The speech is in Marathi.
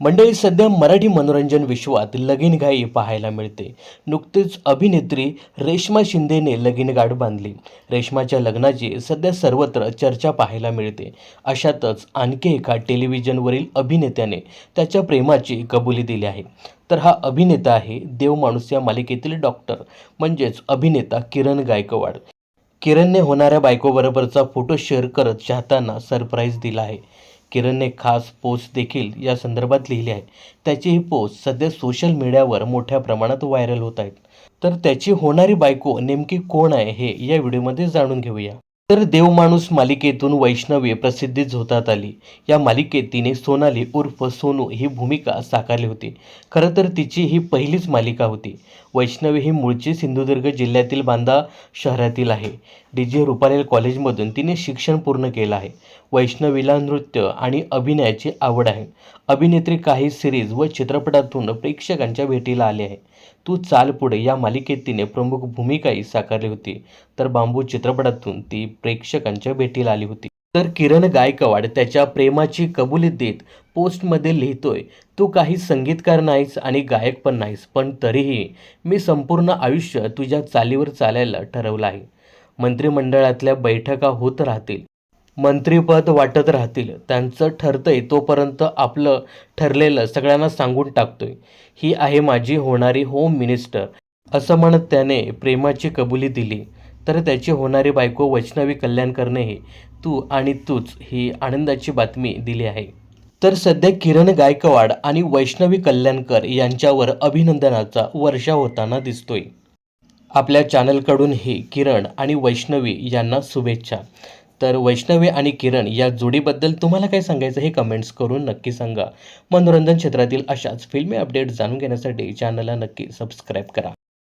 मंडळी सध्या मराठी मनोरंजन विश्वात लगीनघाई पाहायला मिळते. नुकतीच अभिनेत्री रेश्मा शिंदेने लगीनगाठ बांधली. रेश्माच्या लग्नाची सध्या सर्वत्र चर्चा पाहायला मिळते. अशातच आणखी एका टेलिव्हिजनवरील अभिनेत्याने त्याच्या प्रेमाची कबुली दिली आहे. तर हा अभिनेता आहे देव माणूस या मालिकेतील डॉक्टर म्हणजेच अभिनेता किरण गायकवाड. किरणने होणाऱ्या बायकोबरोबरचा फोटो शेअर करत चाहत्यांना सरप्राईज दिला आहे. किरणने खास पोस्ट देखील या संदर्भात लिहिली आहे त्याची ही पोस्ट सध्या सोशल मीडियावर मोठ्या प्रमाणात व्हायरल होत आहेत. तर त्याची होणारी बायको नेमकी कोण आहे हे या व्हिडिओमध्ये जाणून घेऊया. तर देवमाणूस मालिकेतून वैष्णवी प्रसिद्धी झोतात आली. या मालिकेत तिने सोनाली उर्फ सोनू ही भूमिका साकारली होती. खरं तर तिची ही पहिलीच मालिका होती. वैष्णवी ही मूळची सिंधुदुर्ग जिल्ह्यातील बांदा शहरातील आहे. डी जे रुपारेल कॉलेजमधून तिने शिक्षण पूर्ण केलं आहे. वैष्णवीला नृत्य आणि अभिनयाची आवड आहे. अभिनेत्री काही सिरीज व चित्रपटातून प्रेक्षकांच्या भेटीला आली आहे. तू चाल पुढे या मालिकेत तिने प्रमुख भूमिकाही साकारली होती. तर बांबू चित्रपटातून ती प्रेक्षकांच्या भेटीला आली होती. तर किरण गायकवाड त्याच्या प्रेमाची कबुली देत पोस्टमध्ये लिहितोय तू काही संगीतकार नाहीस आणि गायक पण नाहीस पण तरीही मी संपूर्ण आयुष्य तुझ्या चालीवर चालायला ठरवलं आहे. मंत्रिमंडळातल्या बैठका होत राहतील मंत्रीपद वाटत राहतील त्यांचं ठरतंय तोपर्यंत आपलं ठरलेलं सगळ्यांना सांगून टाकतोय. ही आहे माझी होणारी होम मिनिस्टर असं म्हणत त्याने प्रेमाची कबुली दिली. तर त्याची होणारी बायको वैष्णवी कल्याणकरनेही तू आणि तूच ही आनंदाची बातमी दिली आहे. तर सध्या किरण गायकवाड आणि वैष्णवी कल्याणकर यांच्यावर अभिनंदनाचा वर्षा होताना दिसतोय. आपल्या चॅनलकडूनही किरण आणि वैष्णवी यांना शुभेच्छा. तर वैष्णवी आणि किरण या जोडीबद्दल तुम्हाला काय सांगायचं हे कमेंट्स करून नक्की सांगा. मनोरंजन क्षेत्रातील अशाच फिल्मी अपडेट जाणून घेण्यासाठी चॅनलला नक्की सबस्क्राईब करा.